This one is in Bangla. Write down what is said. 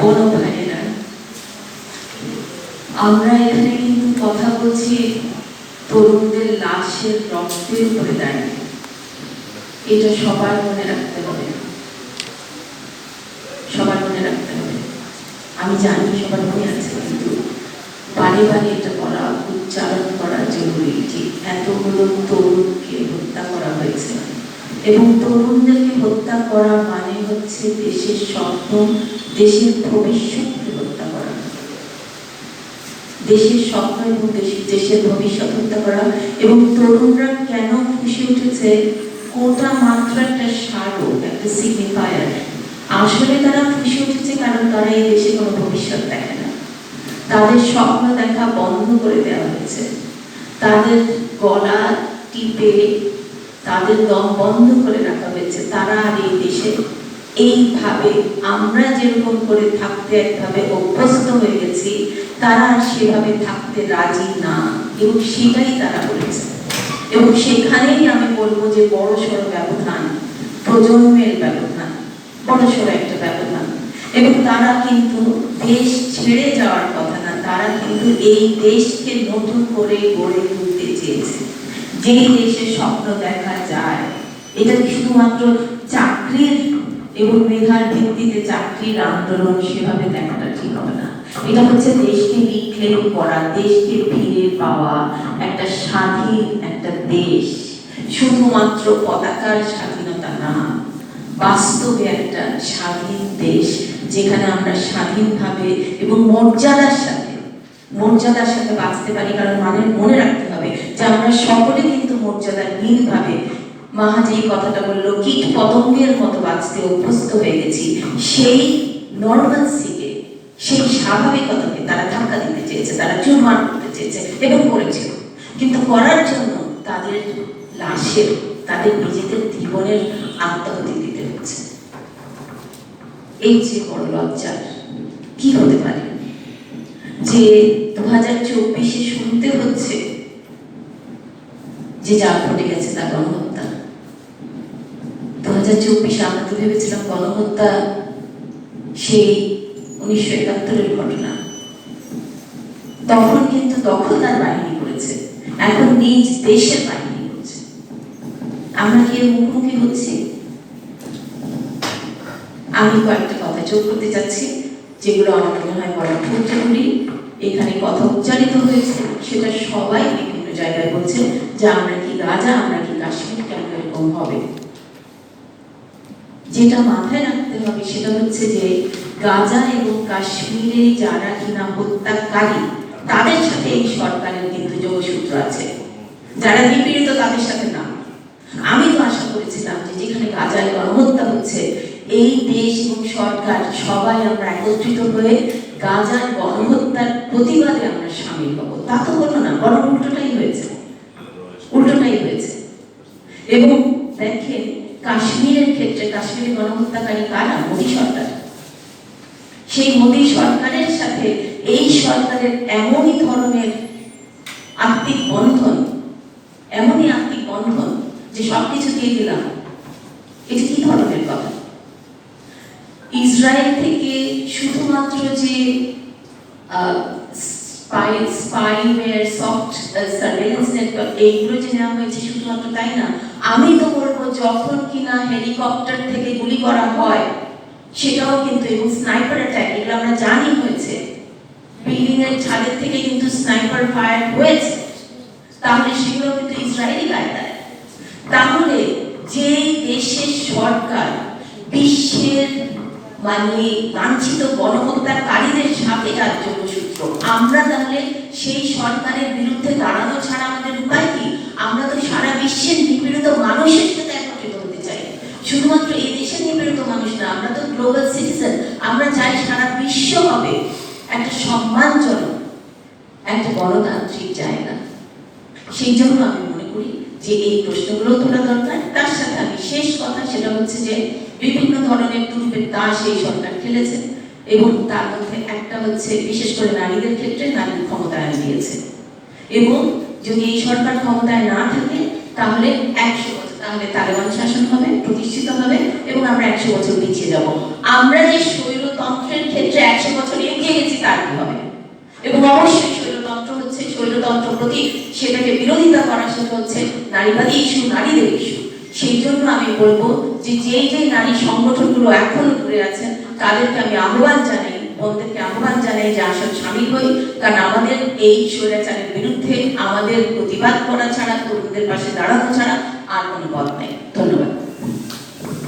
বড় ভাইয়েরা আমরা এখানে কিন্তু কথা বলছি তরুণদের লাশের রক্তের উপরে দাঁড়িয়ে এটা সবার মনে রাখতে হবে। সবার মনে রাখতে হবে। আমি জানি সবার মনে আছে, কিন্তু বারে বারে এটা করা, উচ্চারণ করা জরুরি যে এতগুলো তরুণকে হত্যা করা হয়েছে। এবং তরুণদেরকে হত্যা করা মানে হচ্ছে দেশের স্বপ্ন দেশের ভবিষ্যৎকে হত্যা করা। দেশের স্বপ্ন এবং দেশের ভবিষ্যৎ হত্যা করা এবং তরুণরা কেন খুশি উঠেছে, কোটা মাত্র একটা স্মারক একটা সিগনিফায়ার আসলে তারা খুশি উঠেছে কারণ তারা এই দেশে কোনো ভবিষ্যৎ দেখে না। তাদের স্বপ্ন দেখা বন্ধ করে দেওয়া হয়েছে। তাদের গলা টিপে, তাদের দম বন্ধ করে রাখা হয়েছে। তারা আর এই দেশে এইভাবে আমরা যেরকম করে থাকতে একভাবে অভ্যস্ত হয়ে গেছি, তারা সেভাবে থাকতে রাজি না। এবং সেটাই তারা বলেছে এবং সেখানেই আমি বলব যে বড় সড়ো ব্যবধান, প্রজন্মের ব্যবধান, বড় সড়ো একটা ব্যবধান। এবং তারা কিন্তু দেশ ছেড়ে যাওয়ার কথা না, তারা কিন্তু এই দেশকে নতুন করে গড়ে তুলতে চেয়েছে। যেই দেশে স্বপ্ন দেখা যায়, এটা শুধুমাত্র চাকরির এবং মেধার ভিত্তিতে চাকরির আন্দোলন সেভাবে দেখাটা ঠিক হবে না। এটা হচ্ছে দেশকে রিক্লেম করা দেশকে ফিরে পাওয়া একটা স্বাধীন একটা দেশ। শুধুমাত্র পতাকার স্বাধীনতা না, বাস্তবে একটা স্বাধীন দেশ যেখানে আমরা স্বাধীনভাবে এবং মর্যাদার সাথে মর্যাদার সাথে বাঁচতে পারি। কারণ মানে মনে রাখতে হবে যে আমরা সকলে কিন্তু মর্যাদা মর্যাদাহীনভাবে মাহা যেই কথাটা বলল, কীট পতঙ্গের মতো বাঁচতে অভ্যস্ত হয়ে গেছি। সেই নর্মালসিকে সেই স্বাভাবিকতাকে তারা ধাক্কা দিতে চেয়েছে, তারা চুরমার করতে চেয়েছে এবং করেছে কিন্তু করার জন্য তাদের লাশের, তাদের নিজেদের জীবনের আত্মাহুতি দিতে হচ্ছে। এই যে বড় লজ্জার, কি হতে পারে? যে দু হাজার চব্বিশে শুনতে হচ্ছে যে যা ঘটে গেছে তা গণহত্যা। দু হাজার চব্বিশে আমরা তো ভেবেছিলাম গণহত্যা সেই উনিশশো একাত্তরের ঘটনা। তখন কিন্তু দখলদার বাহিনী করেছে। এখন নিজ দেশের বাহিনী করছে। আমরা কি মুখোমুখি হচ্ছি? আমি কয়েকটা কথা যোগ করতে চাচ্ছি, যেগুলো আমার মনে হয় বলা খুব জরুরি। এখানে কথা উচ্চারিত হয়েছে, সেটা সবাই বিভিন্ন জায়গায় বলছে, যে আমরা কি গাজা আমরা কি কাশ্মীর কেন এরকম হবে? যেটা মাথায় রাখতে হবে সেটা হচ্ছে যে গাজা এবং কাশ্মীরে যারা কিনা হত্যাকারী, তাদের সাথে এই সরকারের কিন্তু যোগসূত্র আছে। যারা নিপীড়িত, তাদের সাথে না। আমি তো আশা করেছিলাম যে যেখানে গাজায় গণহত্যা হচ্ছে, এই দেশ এবং সরকার সবাই আমরা একত্রিত হয়ে গাজার গণহত্যার প্রতিবাদে আমরা সামিল হব। তা তো হলো না, বরং উল্টোটাই হয়েছে। উল্টোটাই হয়েছে। এবং দেখেন কাশ্মীরের ক্ষেত্রে কাশ্মীরে গণহত্যাকারী কারা? মোদী সরকার। সেই মোদী সরকারের সাথে এই সরকারের এমনই ধরনের আত্মিক বন্ধন, এমনই আত্মিক বন্ধন যে সবকিছু দিয়ে দিলাম। এটা কি ধরনের কথা? ইসরায়েল থেকে শুধুমাত্র যে spy spyware soft surveillance network এইগুলো যে নেওয়া হয়েছে শুধুমাত্র তাই না? আমি তো বলব, যখন কিনা হেলিকপ্টার থেকে গুলি করা হয়, সেটাও কিন্তু, এবং স্নাইপার অ্যাটাক এগুলো আমরা জানি হয়েছে। বিল্ডিং এর ছাদের থেকে কিন্তু স্নাইপার ফায়ার হয়েছে। তাহলে সেগুলো কিন্তু ইসরায়েলি কায়দায় তাহলে যে দেশের সরকার বিশ্বের মানে লাঞ্ছিত যোগসূত্র আমরা তাহলে সেই সরকারের বিরুদ্ধে দাঁড়ানো ছাড়া আমাদের উপায় কি? আমরা তো সারা বিশ্বের নিপীড়িত মানুষের সাথে একত্রিত হতে চাই। শুধুমাত্র এই দেশের নিপীড়িত মানুষ না, আমরা তো গ্লোবাল সিটিজেন আমরা চাই সারা বিশ্ব হবে একটা সম্মানজনক, একটা গণতান্ত্রিক জায়গা। সেই জন্য আমি মনে করি যে এই প্রশ্নগুলো তোলা দরকার। তার সাথে আমি শেষ কথা, সেটা হচ্ছে যে বিভিন্ন ধরনের তুরুপের তাস এই সরকার খেলেছে। এবং তার মধ্যে একটা হচ্ছে বিশেষ করে নারীদের ক্ষেত্রে নারীর ক্ষমতায়ন দিয়েছে। এবং যদি এই সরকার ক্ষমতায় না থাকে, তাহলে একশো বছর, তাহলে তালেবান শাসন হবে, প্রতিষ্ঠিত হবে এবং আমরা একশো বছর পিছিয়ে যাব। আমরা যে শৈলতন্ত্রের ক্ষেত্রে একশো বছর এগিয়ে গেছি তার কি হবে? এবং অবশ্যই শৈলতন্ত্র হচ্ছে শৈলতন্ত্র প্রতি সেটাকে বিরোধিতা করা সেটা হচ্ছে, নারীবাদী ইস্যু, নারীদের ইস্যু। সেই জন্য আমি বলব যে যেই যে নারী সংগঠনগুলো এখনও ঘুরে আছেন তাদেরকে আমি আহ্বান জানাই বোনদেরকে আহ্বান জানাই যে আসল স্বামী হই, কারণ আমাদের এই স্বৈরাচারের বিরুদ্ধে আমাদের প্রতিবাদ করা ছাড়া তরুণদের পাশে দাঁড়ানো ছাড়া আর কোনো পথ নেই। ধন্যবাদ।